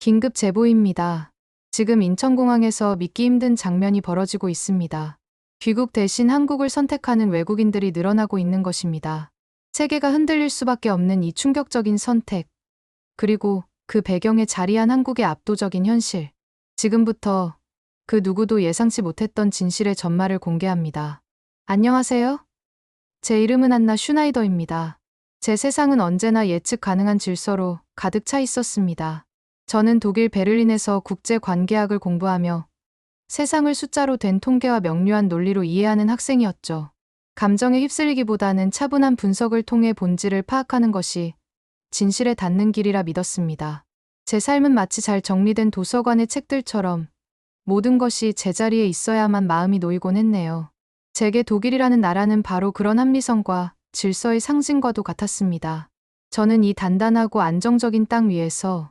긴급 제보입니다. 지금 인천공항에서 믿기 힘든 장면이 벌어지고 있습니다. 귀국 대신 한국을 선택하는 외국인들이 늘어나고 있는 것입니다. 세계가 흔들릴 수밖에 없는 이 충격적인 선택. 그리고 그 배경에 자리한 한국의 압도적인 현실. 지금부터 그 누구도 예상치 못했던 진실의 전말을 공개합니다. 안녕하세요. 제 이름은 안나 슈나이더입니다. 제 세상은 언제나 예측 가능한 질서로 가득 차 있었습니다. 저는 독일 베를린에서 국제 관계학을 공부하며 세상을 숫자로 된 통계와 명료한 논리로 이해하는 학생이었죠. 감정에 휩쓸리기보다는 차분한 분석을 통해 본질을 파악하는 것이 진실에 닿는 길이라 믿었습니다. 제 삶은 마치 잘 정리된 도서관의 책들처럼 모든 것이 제자리에 있어야만 마음이 놓이곤 했네요. 제게 독일이라는 나라는 바로 그런 합리성과 질서의 상징과도 같았습니다. 저는 이 단단하고 안정적인 땅 위에서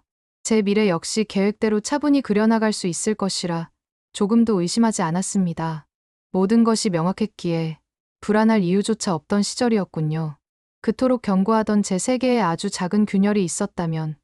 제 미래 역시 계획대로 차분히 그려나갈 수 있을 것이라 조금도 의심하지 않았습니다. 모든 것이 명확했기에 불안할 이유조차 없던 시절이었군요. 그토록 경고하던 제 세계에 아주 작은 균열이 있었다면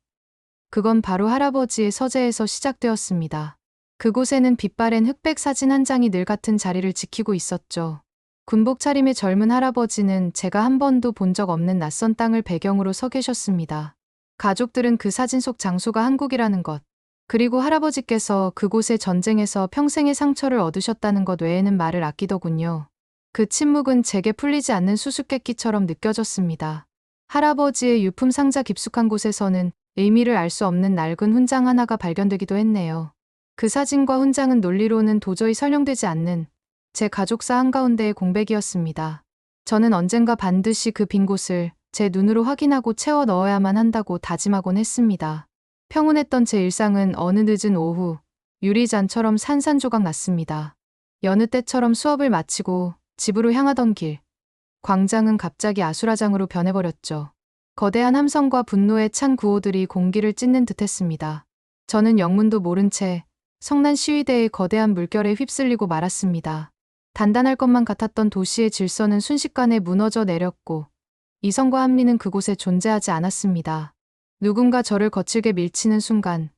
그건 바로 할아버지의 서재에서 시작되었습니다. 그곳에는 빛바랜 흑백 사진 한 장이 늘 같은 자리를 지키고 있었죠. 군복 차림의 젊은 할아버지는 제가 한 번도 본 적 없는 낯선 땅을 배경으로 서 계셨습니다. 가족들은 그 사진 속 장소가 한국이라는 것, 그리고 할아버지께서 그곳의 전쟁에서 평생의 상처를 얻으셨다는 것 외에는 말을 아끼더군요. 그 침묵은 제게 풀리지 않는 수수께끼처럼 느껴졌습니다. 할아버지의 유품 상자 깊숙한 곳에서는 의미를 알 수 없는 낡은 훈장 하나가 발견되기도 했네요. 그 사진과 훈장은 논리로는 도저히 설명되지 않는 제 가족사 한가운데의 공백이었습니다. 저는 언젠가 반드시 그 빈 곳을 제 눈으로 확인하고 채워 넣어야만 한다고 다짐하곤 했습니다. 평온했던 제 일상은 어느 늦은 오후 유리잔처럼 산산조각 났습니다. 여느 때처럼 수업을 마치고 집으로 향하던 길. 광장은 갑자기 아수라장으로 변해버렸죠. 거대한 함성과 분노의 찬 구호들이 공기를 찢는 듯했습니다. 저는 영문도 모른 채 성난 시위대의 거대한 물결에 휩쓸리고 말았습니다. 단단할 것만 같았던 도시의 질서는 순식간에 무너져 내렸고 이성과 합리는 그곳에 존재하지 않았습니다. 누군가 저를 거칠게 밀치는 순간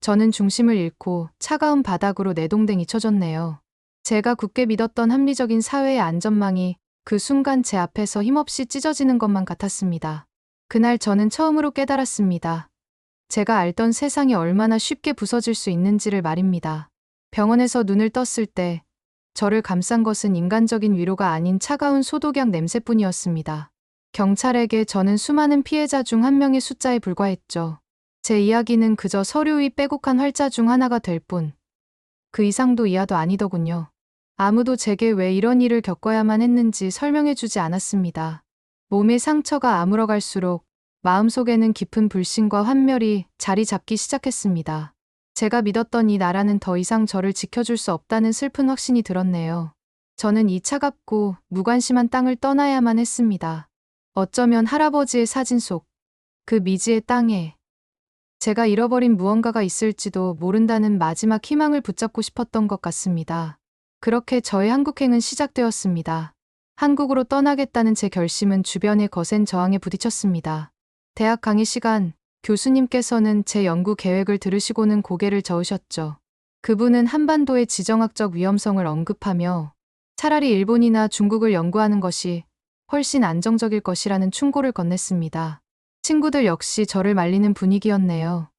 저는 중심을 잃고 차가운 바닥으로 내동댕이 쳐졌네요. 제가 굳게 믿었던 합리적인 사회의 안전망이 그 순간 제 앞에서 힘없이 찢어지는 것만 같았습니다. 그날 저는 처음으로 깨달았습니다. 제가 알던 세상이 얼마나 쉽게 부서질 수 있는지를 말입니다. 병원에서 눈을 떴을 때 저를 감싼 것은 인간적인 위로가 아닌 차가운 소독약 냄새뿐이었습니다. 경찰에게 저는 수많은 피해자 중 한 명의 숫자에 불과했죠. 제 이야기는 그저 서류 위 빼곡한 활자 중 하나가 될 뿐. 그 이상도 이하도 아니더군요. 아무도 제게 왜 이런 일을 겪어야만 했는지 설명해 주지 않았습니다. 몸의 상처가 아물어갈수록 마음속에는 깊은 불신과 환멸이 자리 잡기 시작했습니다. 제가 믿었던 이 나라는 더 이상 저를 지켜줄 수 없다는 슬픈 확신이 들었네요. 저는 이 차갑고 무관심한 땅을 떠나야만 했습니다. 어쩌면 할아버지의 사진 속 그 미지의 땅에 제가 잃어버린 무언가가 있을지도 모른다는 마지막 희망을 붙잡고 싶었던 것 같습니다. 그렇게 저의 한국행은 시작되었습니다. 한국으로 떠나겠다는 제 결심은 주변의 거센 저항에 부딪혔습니다. 대학 강의 시간, 교수님께서는 제 연구 계획을 들으시고는 고개를 저으셨죠. 그분은 한반도의 지정학적 위험성을 언급하며 차라리 일본이나 중국을 연구하는 것이 훨씬 안정적일 것이라는 충고를 건넸습니다. 친구들 역시 저를 말리는 분위기였네요.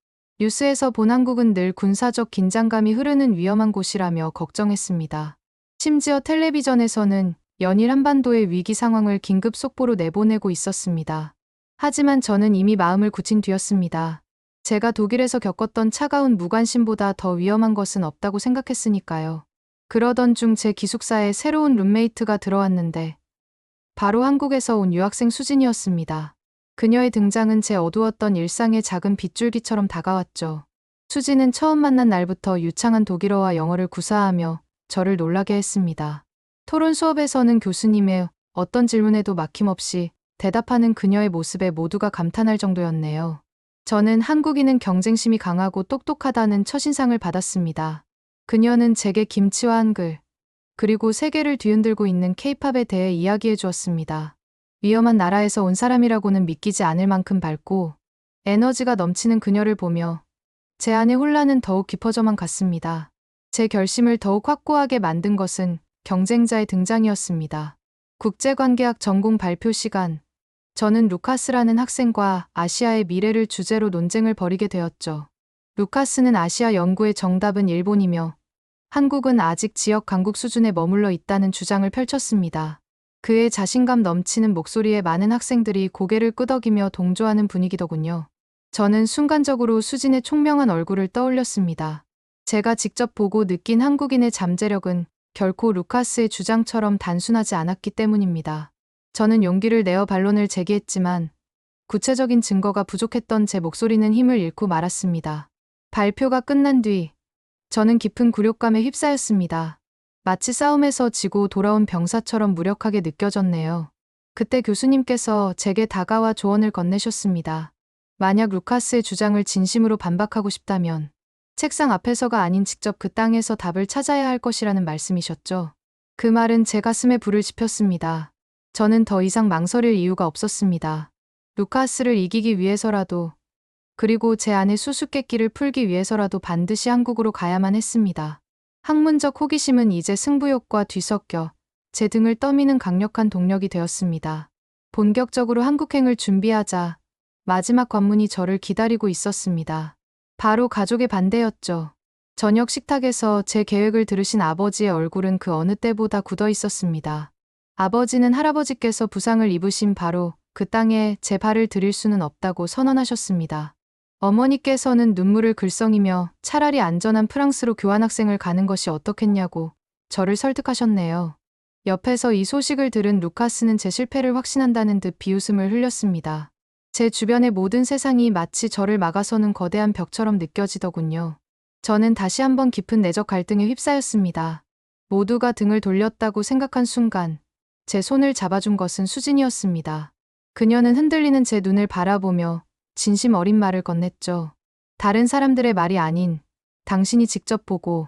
뉴스에서 본 한국은 늘 군사적 긴장감이 흐르는 위험한 곳이라며 걱정했습니다. 심지어 텔레비전에서는 연일 한반도의 위기 상황을 긴급 속보로 내보내고 있었습니다. 하지만 저는 이미 마음을 굳힌 뒤였습니다. 제가 독일에서 겪었던 차가운 무관심보다 더 위험한 것은 없다고 생각했으니까요. 그러던 중 제 기숙사에 새로운 룸메이트가 들어왔는데 바로 한국에서 온 유학생 수진이었습니다. 그녀의 등장은 제 어두웠던 일상의 작은 빗줄기처럼 다가왔죠. 수진은 처음 만난 날부터 유창한 독일어와 영어를 구사하며 저를 놀라게 했습니다. 토론 수업에서는 교수님의 어떤 질문에도 막힘없이 대답하는 그녀의 모습에 모두가 감탄할 정도였네요. 저는 한국인은 경쟁심이 강하고 똑똑하다는 첫인상을 받았습니다. 그녀는 제게 김치와 한글, 그리고 세계를 뒤흔들고 있는 케이팝에 대해 이야기해 주었습니다. 위험한 나라에서 온 사람이라고는 믿기지 않을 만큼 밝고 에너지가 넘치는 그녀를 보며 제 안의 혼란은 더욱 깊어져만 갔습니다. 제 결심을 더욱 확고하게 만든 것은 경쟁자의 등장이었습니다. 국제관계학 전공 발표 시간. 저는 루카스라는 학생과 아시아의 미래를 주제로 논쟁을 벌이게 되었죠. 루카스는 아시아 연구의 정답은 일본이며 한국은 아직 지역 강국 수준에 머물러 있다는 주장을 펼쳤습니다. 그의 자신감 넘치는 목소리에 많은 학생들이 고개를 끄덕이며 동조하는 분위기더군요. 저는 순간적으로 수진의 총명한 얼굴을 떠올렸습니다. 제가 직접 보고 느낀 한국인의 잠재력은 결코 루카스의 주장처럼 단순하지 않았기 때문입니다. 저는 용기를 내어 반론을 제기했지만 구체적인 증거가 부족했던 제 목소리는 힘을 잃고 말았습니다. 발표가 끝난 뒤 저는 깊은 굴욕감에 휩싸였습니다. 마치 싸움에서 지고 돌아온 병사처럼 무력하게 느껴졌네요. 그때 교수님께서 제게 다가와 조언을 건네셨습니다. 만약 루카스의 주장을 진심으로 반박하고 싶다면 책상 앞에서가 아닌 직접 그 땅에서 답을 찾아야 할 것이라는 말씀이셨죠. 그 말은 제 가슴에 불을 지폈습니다. 저는 더 이상 망설일 이유가 없었습니다. 루카스를 이기기 위해서라도 그리고 제 안의 수수께끼를 풀기 위해서라도 반드시 한국으로 가야만 했습니다. 학문적 호기심은 이제 승부욕과 뒤섞여 제 등을 떠미는 강력한 동력이 되었습니다. 본격적으로 한국행을 준비하자 마지막 관문이 저를 기다리고 있었습니다. 바로 가족의 반대였죠. 저녁 식탁에서 제 계획을 들으신 아버지의 얼굴은 그 어느 때보다 굳어 있었습니다. 아버지는 할아버지께서 부상을 입으신 바로 그 땅에 제 발을 들일 수는 없다고 선언하셨습니다. 어머니께서는 눈물을 글썽이며 차라리 안전한 프랑스로 교환학생을 가는 것이 어떻겠냐고 저를 설득하셨네요. 옆에서 이 소식을 들은 루카스는 제 실패를 확신한다는 듯 비웃음을 흘렸습니다. 제 주변의 모든 세상이 마치 저를 막아서는 거대한 벽처럼 느껴지더군요. 저는 다시 한번 깊은 내적 갈등에 휩싸였습니다. 모두가 등을 돌렸다고 생각한 순간 제 손을 잡아준 것은 수진이었습니다. 그녀는 흔들리는 제 눈을 바라보며 진심 어린 말을 건넸죠. 다른 사람들의 말이 아닌 당신이 직접 보고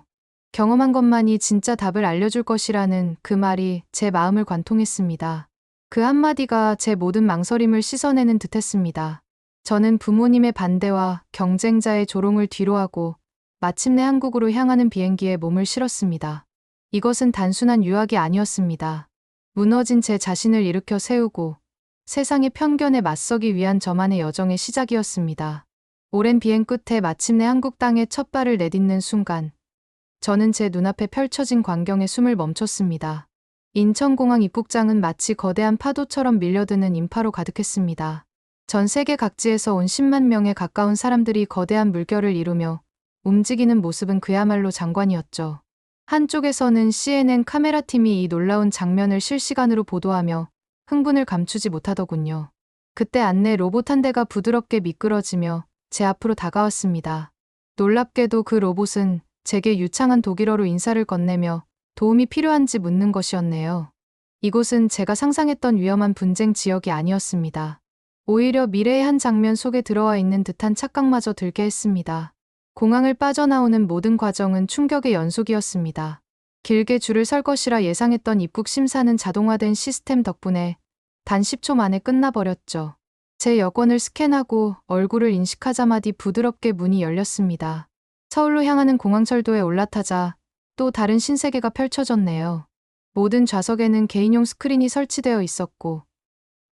경험한 것만이 진짜 답을 알려줄 것이라는 그 말이 제 마음을 관통했습니다. 그 한마디가 제 모든 망설임을 씻어내는 듯 했습니다. 저는 부모님의 반대와 경쟁자의 조롱을 뒤로하고 마침내 한국으로 향하는 비행기에 몸을 실었습니다. 이것은 단순한 유학이 아니었습니다. 무너진 제 자신을 일으켜 세우고 세상의 편견에 맞서기 위한 저만의 여정의 시작이었습니다. 오랜 비행 끝에 마침내 한국 땅에 첫 발을 내딛는 순간 저는 제 눈앞에 펼쳐진 광경에 숨을 멈췄습니다. 인천공항 입국장은 마치 거대한 파도처럼 밀려드는 인파로 가득했습니다. 전 세계 각지에서 온 10만 명에 가까운 사람들이 거대한 물결을 이루며 움직이는 모습은 그야말로 장관이었죠. 한쪽에서는 CNN 카메라 팀이 이 놀라운 장면을 실시간으로 보도하며 흥분을 감추지 못하더군요. 그때 안내 로봇 한 대가 부드럽게 미끄러지며 제 앞으로 다가왔습니다. 놀랍게도 그 로봇은 제게 유창한 독일어로 인사를 건네며 도움이 필요한지 묻는 것이었네요. 이곳은 제가 상상했던 위험한 분쟁 지역이 아니었습니다. 오히려 미래의 한 장면 속에 들어와 있는 듯한 착각마저 들게 했습니다. 공항을 빠져나오는 모든 과정은 충격의 연속이었습니다. 길게 줄을 설 것이라 예상했던 입국 심사는 자동화된 시스템 덕분에 단 10초 만에 끝나버렸죠. 제 여권을 스캔하고 얼굴을 인식하자마디 부드럽게 문이 열렸습니다. 서울로 향하는 공항철도에 올라타자 또 다른 신세계가 펼쳐졌네요. 모든 좌석에는 개인용 스크린이 설치되어 있었고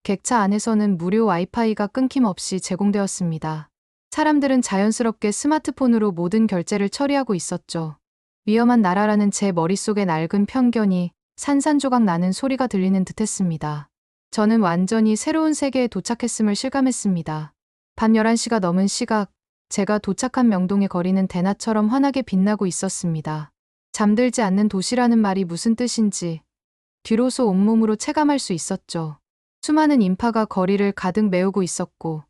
객차 안에서는 무료 와이파이가 끊김없이 제공되었습니다. 사람들은 자연스럽게 스마트폰으로 모든 결제를 처리하고 있었죠. 위험한 나라라는 제 머릿속의 낡은 편견이 산산조각 나는 소리가 들리는 듯 했습니다. 저는 완전히 새로운 세계에 도착했음을 실감했습니다. 밤 11시가 넘은 시각, 제가 도착한 명동의 거리는 대낮처럼 환하게 빛나고 있었습니다. 잠들지 않는 도시라는 말이 무슨 뜻인지 뒤로서 온몸으로 체감할 수 있었죠. 수많은 인파가 거리를 가득 메우고 있었고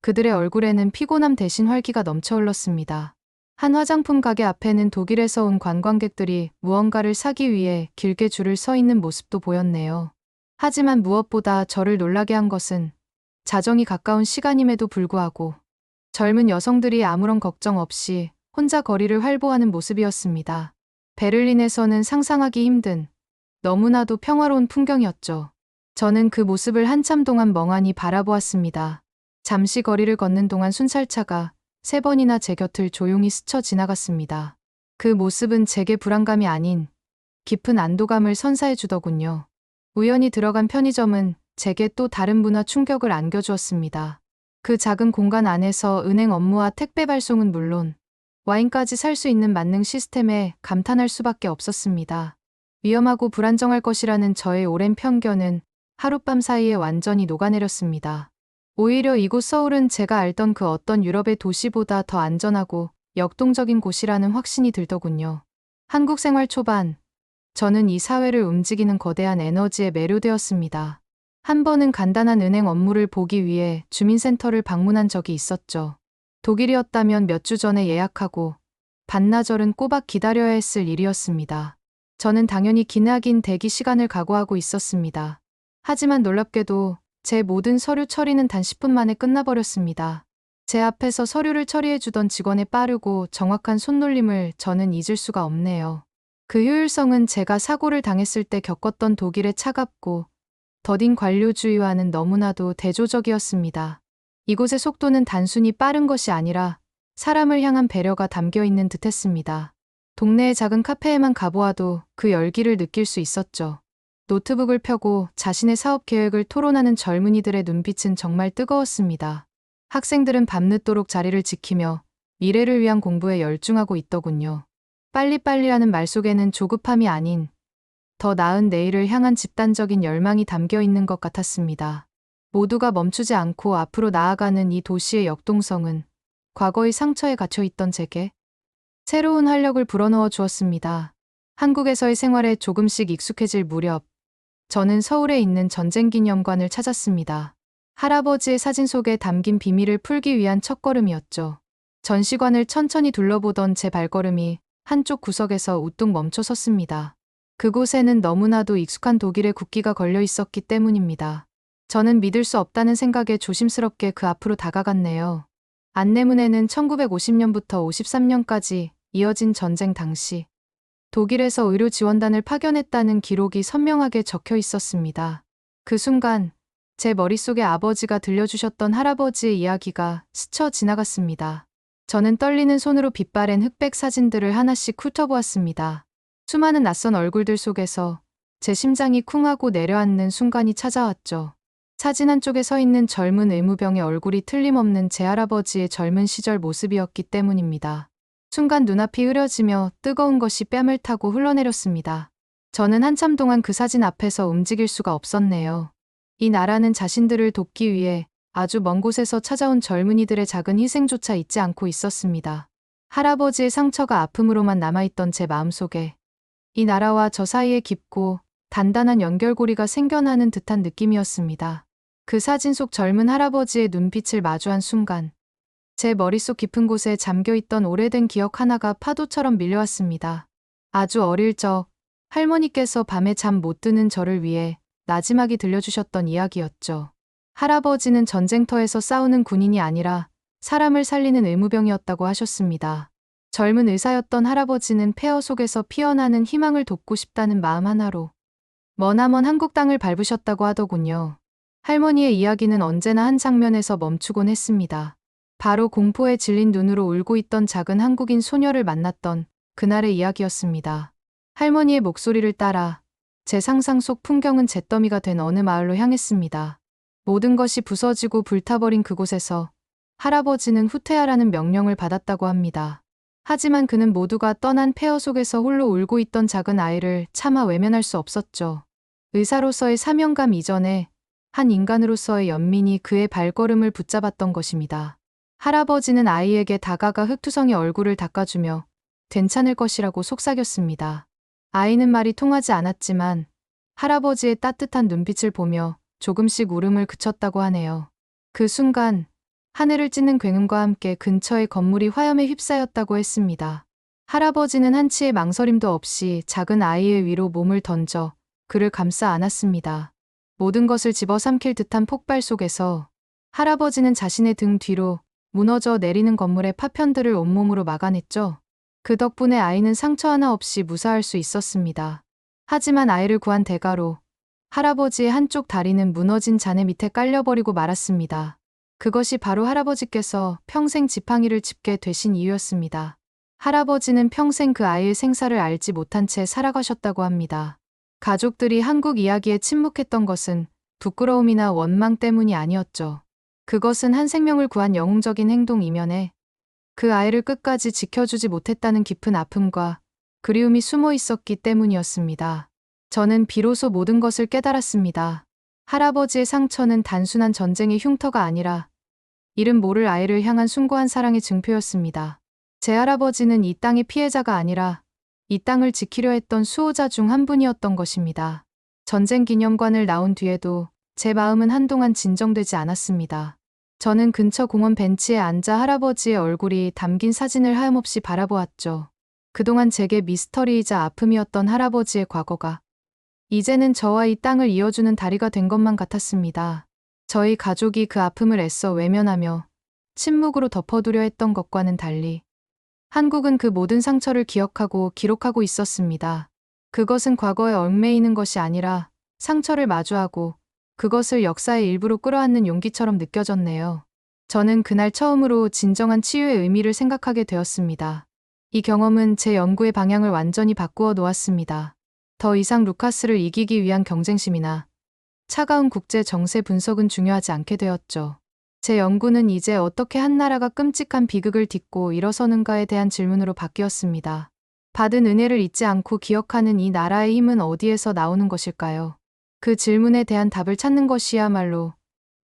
그들의 얼굴에는 피곤함 대신 활기가 넘쳐 흘렀습니다. 한 화장품 가게 앞에는 독일에서 온 관광객들이 무언가를 사기 위해 길게 줄을 서 있는 모습도 보였네요. 하지만 무엇보다 저를 놀라게 한 것은 자정이 가까운 시간임에도 불구하고 젊은 여성들이 아무런 걱정 없이 혼자 거리를 활보하는 모습이었습니다. 베를린에서는 상상하기 힘든 너무나도 평화로운 풍경이었죠. 저는 그 모습을 한참 동안 멍하니 바라보았습니다. 잠시 거리를 걷는 동안 순찰차가 세 번이나 제 곁을 조용히 스쳐 지나갔습니다. 그 모습은 제게 불안감이 아닌 깊은 안도감을 선사해 주더군요. 우연히 들어간 편의점은 제게 또 다른 문화 충격을 안겨주었습니다. 그 작은 공간 안에서 은행 업무와 택배 발송은 물론 와인까지 살 수 있는 만능 시스템에 감탄할 수밖에 없었습니다. 위험하고 불안정할 것이라는 저의 오랜 편견은 하룻밤 사이에 완전히 녹아내렸습니다. 오히려 이곳 서울은 제가 알던 그 어떤 유럽의 도시보다 더 안전하고 역동적인 곳이라는 확신이 들더군요. 한국 생활 초반, 저는 이 사회를 움직이는 거대한 에너지에 매료되었습니다. 한 번은 간단한 은행 업무를 보기 위해 주민센터를 방문한 적이 있었죠. 독일이었다면 몇 주 전에 예약하고 반나절은 꼬박 기다려야 했을 일이었습니다. 저는 당연히 기나긴 대기 시간을 각오하고 있었습니다. 하지만 놀랍게도 제 모든 서류 처리는 단 10분 만에 끝나버렸습니다. 제 앞에서 서류를 처리해주던 직원의 빠르고 정확한 손놀림을 저는 잊을 수가 없네요. 그 효율성은 제가 사고를 당했을 때 겪었던 독일의 차갑고 더딘 관료주의와는 너무나도 대조적이었습니다. 이곳의 속도는 단순히 빠른 것이 아니라 사람을 향한 배려가 담겨 있는 듯 했습니다. 동네의 작은 카페에만 가보아도 그 열기를 느낄 수 있었죠. 노트북을 펴고 자신의 사업 계획을 토론하는 젊은이들의 눈빛은 정말 뜨거웠습니다. 학생들은 밤늦도록 자리를 지키며 미래를 위한 공부에 열중하고 있더군요. 빨리빨리라는 말 속에는 조급함이 아닌 더 나은 내일을 향한 집단적인 열망이 담겨 있는 것 같았습니다. 모두가 멈추지 않고 앞으로 나아가는 이 도시의 역동성은 과거의 상처에 갇혀 있던 제게 새로운 활력을 불어넣어 주었습니다. 한국에서의 생활에 조금씩 익숙해질 무렵, 저는 서울에 있는 전쟁기념관을 찾았습니다. 할아버지의 사진 속에 담긴 비밀을 풀기 위한 첫걸음이었죠. 전시관을 천천히 둘러보던 제 발걸음이 한쪽 구석에서 우뚝 멈춰 섰습니다. 그곳에는 너무나도 익숙한 독일의 국기가 걸려 있었기 때문입니다. 저는 믿을 수 없다는 생각에 조심스럽게 그 앞으로 다가갔네요. 안내문에는 1950년부터 53년까지 이어진 전쟁 당시 독일에서 의료 지원단을 파견했다는 기록이 선명하게 적혀 있었습니다. 그 순간 제 머릿속에 아버지가 들려주셨던 할아버지의 이야기가 스쳐 지나갔습니다. 저는 떨리는 손으로 빛바랜 흑백 사진들을 하나씩 훑어보았습니다. 수많은 낯선 얼굴들 속에서 제 심장이 쿵하고 내려앉는 순간이 찾아왔죠. 사진 한쪽에 서 있는 젊은 의무병의 얼굴이 틀림없는 제 할아버지의 젊은 시절 모습이었기 때문입니다. 순간 눈앞이 흐려지며 뜨거운 것이 뺨을 타고 흘러내렸습니다. 저는 한참 동안 그 사진 앞에서 움직일 수가 없었네요. 이 나라는 자신들을 돕기 위해 아주 먼 곳에서 찾아온 젊은이들의 작은 희생조차 잊지 않고 있었습니다. 할아버지의 상처가 아픔으로만 남아있던 제 마음속에 이 나라와 저 사이에 깊고 단단한 연결고리가 생겨나는 듯한 느낌이었습니다. 그 사진 속 젊은 할아버지의 눈빛을 마주한 순간 제 머릿속 깊은 곳에 잠겨있던 오래된 기억 하나가 파도처럼 밀려왔습니다. 아주 어릴 적 할머니께서 밤에 잠 못 드는 저를 위해 나지막이 들려주셨던 이야기였죠. 할아버지는 전쟁터에서 싸우는 군인이 아니라 사람을 살리는 의무병이었다고 하셨습니다. 젊은 의사였던 할아버지는 폐허 속에서 피어나는 희망을 돕고 싶다는 마음 하나로 머나먼 한국 땅을 밟으셨다고 하더군요. 할머니의 이야기는 언제나 한 장면에서 멈추곤 했습니다. 바로 공포에 질린 눈으로 울고 있던 작은 한국인 소녀를 만났던 그날의 이야기였습니다. 할머니의 목소리를 따라 제 상상 속 풍경은 잿더미가 된 어느 마을로 향했습니다. 모든 것이 부서지고 불타버린 그곳에서 할아버지는 후퇴하라는 명령을 받았다고 합니다. 하지만 그는 모두가 떠난 폐허 속에서 홀로 울고 있던 작은 아이를 차마 외면할 수 없었죠. 의사로서의 사명감 이전에 한 인간으로서의 연민이 그의 발걸음을 붙잡았던 것입니다. 할아버지는 아이에게 다가가 흙투성이 얼굴을 닦아주며 괜찮을 것이라고 속삭였습니다. 아이는 말이 통하지 않았지만 할아버지의 따뜻한 눈빛을 보며 조금씩 울음을 그쳤다고 하네요. 그 순간 하늘을 찢는 굉음과 함께 근처의 건물이 화염에 휩싸였다고 했습니다. 할아버지는 한치의 망설임도 없이 작은 아이의 위로 몸을 던져 그를 감싸 안았습니다. 모든 것을 집어삼킬 듯한 폭발 속에서 할아버지는 자신의 등 뒤로 무너져 내리는 건물의 파편들을 온몸으로 막아냈죠. 그 덕분에 아이는 상처 하나 없이 무사할 수 있었습니다. 하지만 아이를 구한 대가로 할아버지의 한쪽 다리는 무너진 잔해 밑에 깔려버리고 말았습니다. 그것이 바로 할아버지께서 평생 지팡이를 짚게 되신 이유였습니다. 할아버지는 평생 그 아이의 생사를 알지 못한 채 살아가셨다고 합니다. 가족들이 한국 이야기에 침묵했던 것은 부끄러움이나 원망 때문이 아니었죠. 그것은 한 생명을 구한 영웅적인 행동 이면에 그 아이를 끝까지 지켜주지 못했다는 깊은 아픔과 그리움이 숨어 있었기 때문이었습니다. 저는 비로소 모든 것을 깨달았습니다. 할아버지의 상처는 단순한 전쟁의 흉터가 아니라 이름 모를 아이를 향한 숭고한 사랑의 증표였습니다. 제 할아버지는 이 땅의 피해자가 아니라 이 땅을 지키려 했던 수호자 중 한 분이었던 것입니다. 전쟁 기념관을 나온 뒤에도 제 마음은 한동안 진정되지 않았습니다. 저는 근처 공원 벤치에 앉아 할아버지의 얼굴이 담긴 사진을 하염없이 바라보았죠. 그동안 제게 미스터리이자 아픔이었던 할아버지의 과거가 이제는 저와 이 땅을 이어주는 다리가 된 것만 같았습니다. 저희 가족이 그 아픔을 애써 외면하며 침묵으로 덮어두려 했던 것과는 달리 한국은 그 모든 상처를 기억하고 기록하고 있었습니다. 그것은 과거에 얽매이는 것이 아니라 상처를 마주하고 그것을 역사의 일부로 끌어안는 용기처럼 느껴졌네요. 저는 그날 처음으로 진정한 치유의 의미를 생각하게 되었습니다. 이 경험은 제 연구의 방향을 완전히 바꾸어 놓았습니다. 더 이상 루카스를 이기기 위한 경쟁심이나 차가운 국제 정세 분석은 중요하지 않게 되었죠. 제 연구는 이제 어떻게 한 나라가 끔찍한 비극을 딛고 일어서는가에 대한 질문으로 바뀌었습니다. 받은 은혜를 잊지 않고 기억하는 이 나라의 힘은 어디에서 나오는 것일까요? 그 질문에 대한 답을 찾는 것이야말로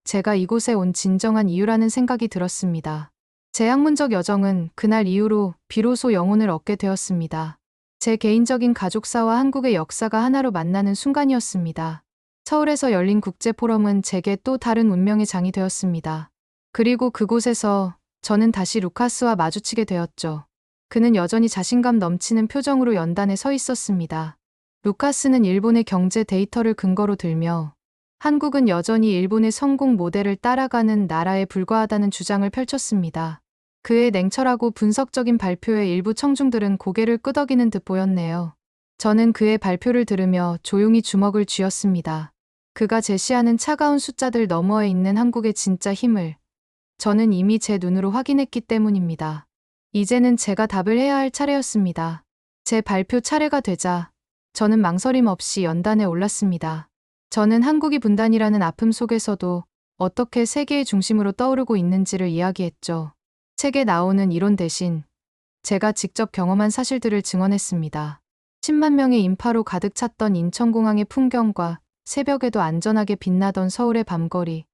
제가 이곳에 온 진정한 이유라는 생각이 들었습니다. 제 학문적 여정은 그날 이후로 비로소 영혼을 얻게 되었습니다. 제 개인적인 가족사와 한국의 역사가 하나로 만나는 순간이었습니다. 서울에서 열린 국제 포럼은 제게 또 다른 운명의 장이 되었습니다. 그리고 그곳에서 저는 다시 루카스와 마주치게 되었죠. 그는 여전히 자신감 넘치는 표정으로 연단에 서 있었습니다. 루카스는 일본의 경제 데이터를 근거로 들며 한국은 여전히 일본의 성공 모델을 따라가는 나라에 불과하다는 주장을 펼쳤습니다. 그의 냉철하고 분석적인 발표에 일부 청중들은 고개를 끄덕이는 듯 보였네요. 저는 그의 발표를 들으며 조용히 주먹을 쥐었습니다. 그가 제시하는 차가운 숫자들 너머에 있는 한국의 진짜 힘을 저는 이미 제 눈으로 확인했기 때문입니다. 이제는 제가 답을 해야 할 차례였습니다. 제 발표 차례가 되자 저는 망설임 없이 연단에 올랐습니다. 저는 한국이 분단이라는 아픔 속에서도 어떻게 세계의 중심으로 떠오르고 있는지를 이야기했죠. 책에 나오는 이론 대신 제가 직접 경험한 사실들을 증언했습니다. 10만 명의 인파로 가득 찼던 인천공항의 풍경과 새벽에도 안전하게 빛나던 서울의 밤거리,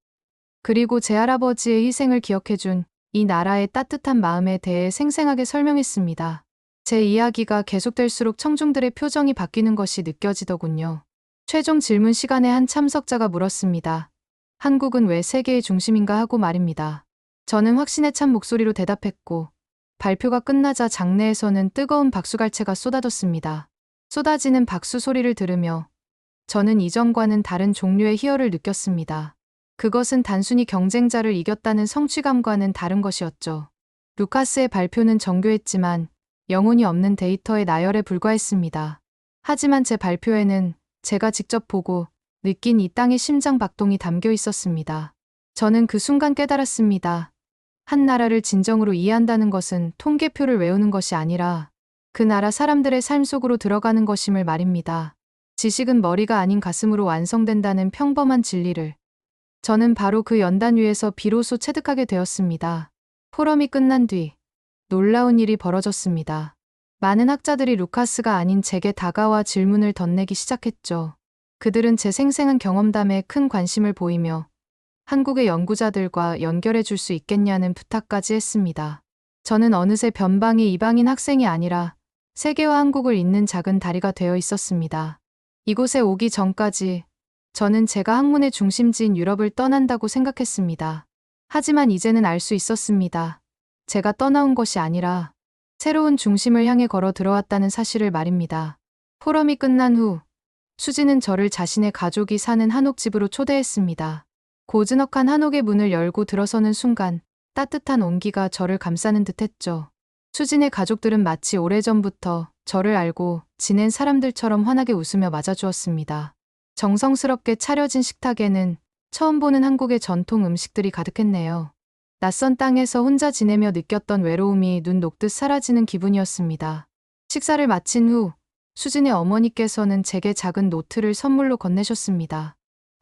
그리고 제 할아버지의 희생을 기억해준 이 나라의 따뜻한 마음에 대해 생생하게 설명했습니다. 제 이야기가 계속될수록 청중들의 표정이 바뀌는 것이 느껴지더군요. 최종 질문 시간에 한 참석자가 물었습니다. 한국은 왜 세계의 중심인가 하고 말입니다. 저는 확신에 찬 목소리로 대답했고, 발표가 끝나자 장내에서는 뜨거운 박수갈채가 쏟아졌습니다. 쏟아지는 박수 소리를 들으며 저는 이전과는 다른 종류의 희열을 느꼈습니다. 그것은 단순히 경쟁자를 이겼다는 성취감과는 다른 것이었죠. 루카스의 발표는 정교했지만 영혼이 없는 데이터의 나열에 불과했습니다. 하지만 제 발표에는 제가 직접 보고 느낀 이 땅의 심장 박동이 담겨 있었습니다. 저는 그 순간 깨달았습니다. 한 나라를 진정으로 이해한다는 것은 통계표를 외우는 것이 아니라 그 나라 사람들의 삶 속으로 들어가는 것임을 말입니다. 지식은 머리가 아닌 가슴으로 완성된다는 평범한 진리를 저는 바로 그 연단 위에서 비로소 체득하게 되었습니다. 포럼이 끝난 뒤 놀라운 일이 벌어졌습니다. 많은 학자들이 루카스가 아닌 제게 다가와 질문을 덧내기 시작했죠. 그들은 제 생생한 경험담에 큰 관심을 보이며 한국의 연구자들과 연결해 줄 수 있겠냐는 부탁까지 했습니다. 저는 어느새 변방의 이방인 학생이 아니라 세계와 한국을 잇는 작은 다리가 되어 있었습니다. 이곳에 오기 전까지 저는 제가 학문의 중심지인 유럽을 떠난다고 생각했습니다. 하지만 이제는 알 수 있었습니다. 제가 떠나온 것이 아니라 새로운 중심을 향해 걸어 들어왔다는 사실을 말입니다. 포럼이 끝난 후 수지는 저를 자신의 가족이 사는 한옥집으로 초대했습니다. 고즈넉한 한옥의 문을 열고 들어서는 순간 따뜻한 온기가 저를 감싸는 듯 했죠. 수진의 가족들은 마치 오래전부터 저를 알고 지낸 사람들처럼 환하게 웃으며 맞아주었습니다. 정성스럽게 차려진 식탁에는 처음 보는 한국의 전통 음식들이 가득했네요. 낯선 땅에서 혼자 지내며 느꼈던 외로움이 눈 녹듯 사라지는 기분이었습니다. 식사를 마친 후 수진의 어머니께서는 제게 작은 노트를 선물로 건네셨습니다.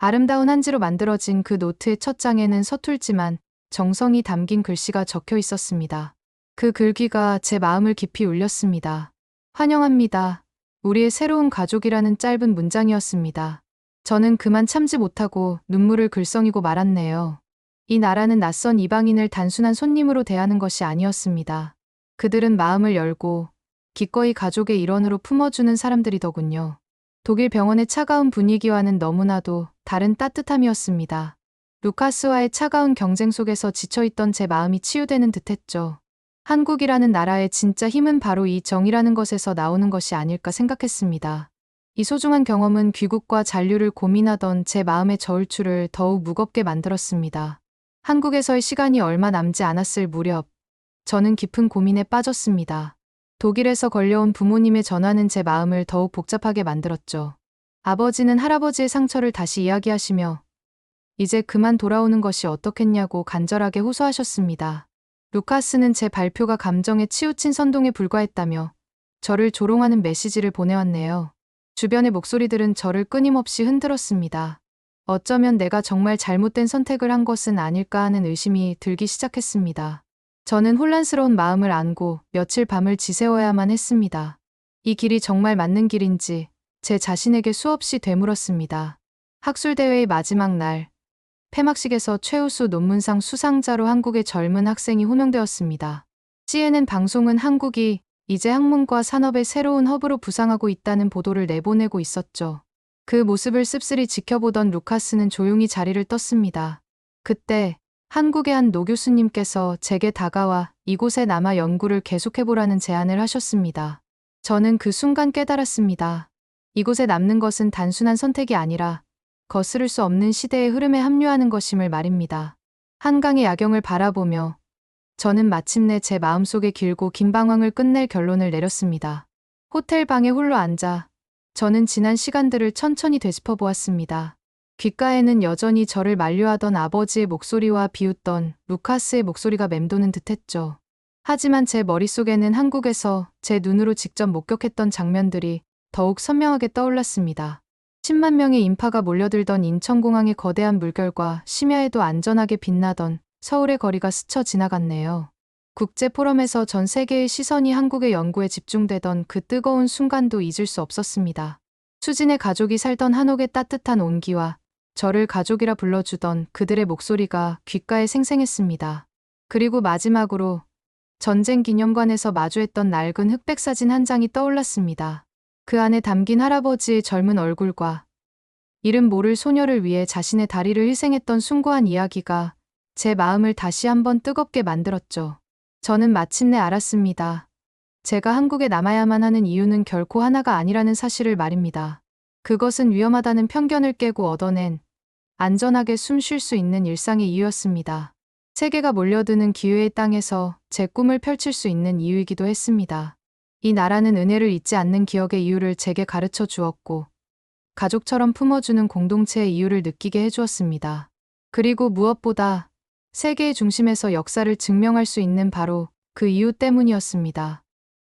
아름다운 한지로 만들어진 그 노트의 첫 장에는 서툴지만 정성이 담긴 글씨가 적혀 있었습니다. 그 글귀가 제 마음을 깊이 울렸습니다. 환영합니다. 우리의 새로운 가족이라는 짧은 문장이었습니다. 저는 그만 참지 못하고 눈물을 글썽이고 말았네요. 이 나라는 낯선 이방인을 단순한 손님으로 대하는 것이 아니었습니다. 그들은 마음을 열고 기꺼이 가족의 일원으로 품어주는 사람들이더군요. 독일 병원의 차가운 분위기와는 너무나도 다른 따뜻함이었습니다. 루카스와의 차가운 경쟁 속에서 지쳐있던 제 마음이 치유되는 듯했죠. 한국이라는 나라의 진짜 힘은 바로 이 정이라는 것에서 나오는 것이 아닐까 생각했습니다. 이 소중한 경험은 귀국과 잔류를 고민하던 제 마음의 저울추를 더욱 무겁게 만들었습니다. 한국에서의 시간이 얼마 남지 않았을 무렵, 저는 깊은 고민에 빠졌습니다. 독일에서 걸려온 부모님의 전화는 제 마음을 더욱 복잡하게 만들었죠. 아버지는 할아버지의 상처를 다시 이야기하시며, 이제 그만 돌아오는 것이 어떻겠냐고 간절하게 호소하셨습니다. 루카스는 제 발표가 감정에 치우친 선동에 불과했다며 저를 조롱하는 메시지를 보내왔네요. 주변의 목소리들은 저를 끊임없이 흔들었습니다. 어쩌면 내가 정말 잘못된 선택을 한 것은 아닐까 하는 의심이 들기 시작했습니다. 저는 혼란스러운 마음을 안고 며칠 밤을 지새워야만 했습니다. 이 길이 정말 맞는 길인지 제 자신에게 수없이 되물었습니다. 학술대회의 마지막 날, 폐막식에서 최우수 논문상 수상자로 한국의 젊은 학생이 호명되었습니다. CNN 방송은 한국이 이제 학문과 산업의 새로운 허브로 부상하고 있다는 보도를 내보내고 있었죠. 그 모습을 씁쓸히 지켜보던 루카스는 조용히 자리를 떴습니다. 그때 한국의 한 노 교수님께서 제게 다가와 이곳에 남아 연구를 계속해보라는 제안을 하셨습니다. 저는 그 순간 깨달았습니다. 이곳에 남는 것은 단순한 선택이 아니라 거스를 수 없는 시대의 흐름에 합류하는 것임을 말입니다. 한강의 야경을 바라보며 저는 마침내 제 마음속의 길고 긴 방황을 끝낼 결론을 내렸습니다. 호텔 방에 홀로 앉아 저는 지난 시간들을 천천히 되짚어 보았습니다. 귓가에는 여전히 저를 만류하던 아버지의 목소리와 비웃던 루카스의 목소리가 맴도는 듯했죠. 하지만 제 머릿속에는 한국에서 제 눈으로 직접 목격했던 장면들이 더욱 선명하게 떠올랐습니다. 10만 명의 인파가 몰려들던 인천공항의 거대한 물결과 심야에도 안전하게 빛나던 서울의 거리가 스쳐 지나갔네요. 국제 포럼에서 전 세계의 시선이 한국의 연구에 집중되던 그 뜨거운 순간도 잊을 수 없었습니다. 수진의 가족이 살던 한옥의 따뜻한 온기와 저를 가족이라 불러주던 그들의 목소리가 귓가에 생생했습니다. 그리고 마지막으로 전쟁 기념관에서 마주했던 낡은 흑백 사진 한 장이 떠올랐습니다. 그 안에 담긴 할아버지의 젊은 얼굴과 이름 모를 소녀를 위해 자신의 다리를 희생했던 숭고한 이야기가 제 마음을 다시 한번 뜨겁게 만들었죠. 저는 마침내 알았습니다. 제가 한국에 남아야만 하는 이유는 결코 하나가 아니라는 사실을 말입니다. 그것은 위험하다는 편견을 깨고 얻어낸 안전하게 숨 쉴 수 있는 일상의 이유였습니다. 세계가 몰려드는 기회의 땅에서 제 꿈을 펼칠 수 있는 이유이기도 했습니다. 이 나라는 은혜를 잊지 않는 기억의 이유를 제게 가르쳐 주었고, 가족처럼 품어주는 공동체의 이유를 느끼게 해주었습니다. 그리고 무엇보다 세계의 중심에서 역사를 증명할 수 있는 바로 그 이유 때문이었습니다.